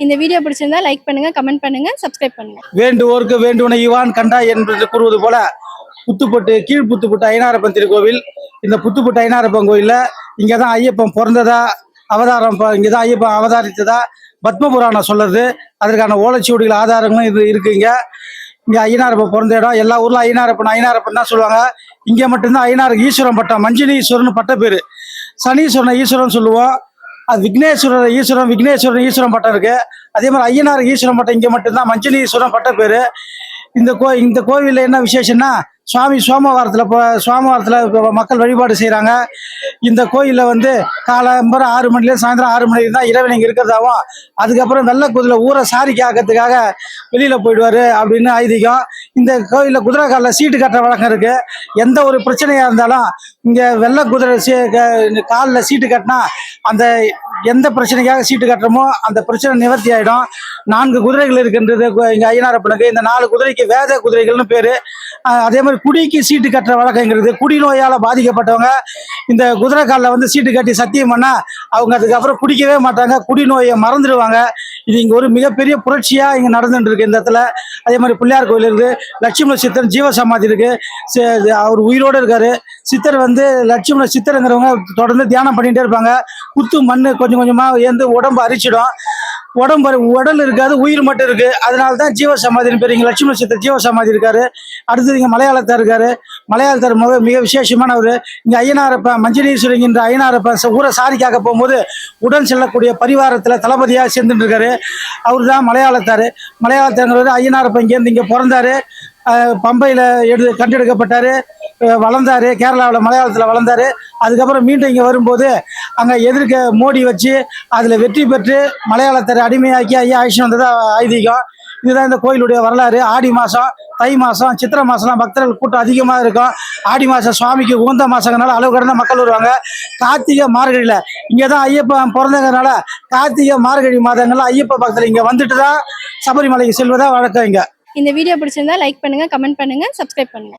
இந்த வீடியோ பிடிச்சிருந்தா லைக் பண்ணுங்க கமெண்ட் பண்ணுங்க சப்ஸ்கிரைப் பண்ணுங்க. வேண்டுவோருக்கு வேண்டுவன இவான் கண்டா என்று கூறுவது போல புத்துப்பட்டு கீழ் புத்துப்பட்டு ஐநாரப்பன் திருக்கோவில். இந்த புத்துப்பட்டு ஐநாரப்பன் கோயிலில் இங்கே தான் ஐயப்பன் பிறந்ததா அவதாரம் இங்கே தான் ஐயப்பன் அவதாரித்ததா பத்ம புராணம் சொல்லுது அதற்கான ஓலைச்சுவடிகள் ஆதாரங்களும் இது இருக்குங்க இங்கே. ஐயனாரப்பன் பிறந்த இடம் எல்லா ஊர்ல ஐயனாரப்பன் ஐநாரப்பன் தான் சொல்லுவாங்க. இங்கே மட்டும்தான் ஐயனாருக்கு ஈஸ்வரன் பட்டம் மஞ்சளி ஈஸ்வரன் பட்ட பேரு சனீஸ்வரன் ஈஸ்வரன் சொல்லுவோம். அது விக்னேஸ்வரர் ஈஸ்வரன் விக்னேஸ்வரன் ஈஸ்வரன் பட்டம் இருக்கு. அதே மாதிரி ஐயனார் ஈஸ்வரன் பட்டம் இங்கே மட்டும்தான். மஞ்சள் ஈஸ்வரன் பட்ட பேர். இந்த கோ இந்த கோவிலில் என்ன விசேஷம்னா சுவாமி சோமவாரத்தில் இப்போ சோமவாரத்தில் இப்போ மக்கள் வழிபாடு செய்கிறாங்க இந்த கோயிலில் வந்து காலம்பரம் ஆறு மணிலேருந்து சாயந்தரம் ஆறு மணிக்கு தான் இரவு நீங்கள் இருக்கிறதாவும் அதுக்கப்புறம் வெள்ளை குதிரை ஊரை சாரிக்கு ஆக்கிறதுக்காக வெளியில் போயிடுவார் அப்படின்னு ஐதீகம். இந்த கோயிலில் குதிரை காலில் சீட்டு கட்டுற வழக்கம் இருக்குது எந்த ஒரு பிரச்சனையாக இருந்தாலும் இங்கே வெள்ளை குதிரை சீ காலில் சீட்டு கட்டினா அந்த எந்த பிரச்சனைக்காக சீட்டு கட்டுறோமோ அந்த பிரச்சனை நிவர்த்தி ஆகிடும் நான்கு குதிரைகள் இருக்கின்றது. இங்கே இங்க ஐயனாரப்பனுக்கு இந்த நாலு குதிரைக்கு வேத குதிரைகள்னு பேர். அதே மாதிரி குடிக்கு சீட்டு கட்டுற வழக்கங்கிறது குடிநோயால் பாதிக்கப்பட்டவங்க இந்த குதிரை காலில் வந்து சீட்டு கட்டி சத்தியம் பண்ணால் அவங்க அதுக்கப்புறம் குடிக்கவே மாட்டாங்க. குடி நோயை மறந்துடுவாங்க. இது இங்கே ஒரு மிகப்பெரிய புரட்சியாக இங்கே நடந்துட்டு இருக்கு இந்த இடத்துல. அதே மாதிரி பிள்ளையார் கோயில் இருக்கு லட்சுமண சித்தர் ஜீவ சமாதி இருக்கு. அவர் உயிரோடு இருக்காரு. சித்தர் வந்து லட்சுமண சித்தருங்கிறவங்க தொடர்ந்து தியானம் பண்ணிகிட்டே இருப்பாங்க. குத்து மண் கொஞ்சம் கொஞ்சமாக ஏந்து உடம்பு அரிச்சிடும். உடம்பு உடல் இருக்காது உயிர் மட்டும் இருக்கு. அதனால தான் ஜீவ சமாதின்னு பேர். இங்க லட்சுமண சித்தர் ஜீவ சமாதி இருக்காரு. அடுத்தது இங்கே மலையாளத்தார் இருக்காரு. மலையாளத்தார் மிக மிக விசேஷமானவர். இங்கே ஐயனாரப்பன் மஞ்சளீஸ்வரங்கின்ற ஐயனாரப்பன் ஊரை சாரிக்காக போகும்போது உடன் செல்லக்கூடிய பரிவாரத்தில் தளபதியாக சேர்ந்துட்டு இருக்காரு. அவர் தான் மலையாளத்தார். மலையாளத்தாருங்கிறவர் ஐயனாரப்பன் இங்கேருந்து இங்கே பிறந்தாரு. பம்பையில் எடு கண்டெடுக்கப்பட்டார். வளர்ந்தாரு. கேரளாவில் மலையாளத்தில் வளர்ந்தாரு. அதுக்கப்புறம் மீண்டும் இங்கே வரும்போது அங்கே எதிர்க்க மோடி வச்சு அதில் வெற்றி பெற்று மலையாளத்தை அடிமையாக்கி ஐயா ஆயிஷன் வந்ததா ஐதீகம். இதுதான் இந்த கோயிலுடைய வரலாறு. ஆடி மாதம் தை மாதம் சித்திரை மாதம்லாம் பக்தர்கள் கூட்டம் அதிகமாக இருக்கும். ஆடி மாதம் சுவாமிக்கு உகந்த மாதங்கிறனால அளவு கடந்த மக்கள் வருவாங்க. கார்த்திகை மார்கழியில். இங்கே தான் ஐயப்பன் பிறந்தங்கிறனால கார்த்திகை மார்கழி மாதங்கள்லாம் ஐயப்ப பக்தர்கள் இங்கே வந்துட்டு தான் சபரிமலைக்கு செல்வதாக வழக்கம் இங்கே. இந்த வீடியோ பிடிச்சிருந்தா லைக் பண்ணுங்க கமெண்ட் பண்ணுங்க சப்ஸ்கிரைப் பண்ணுங்க.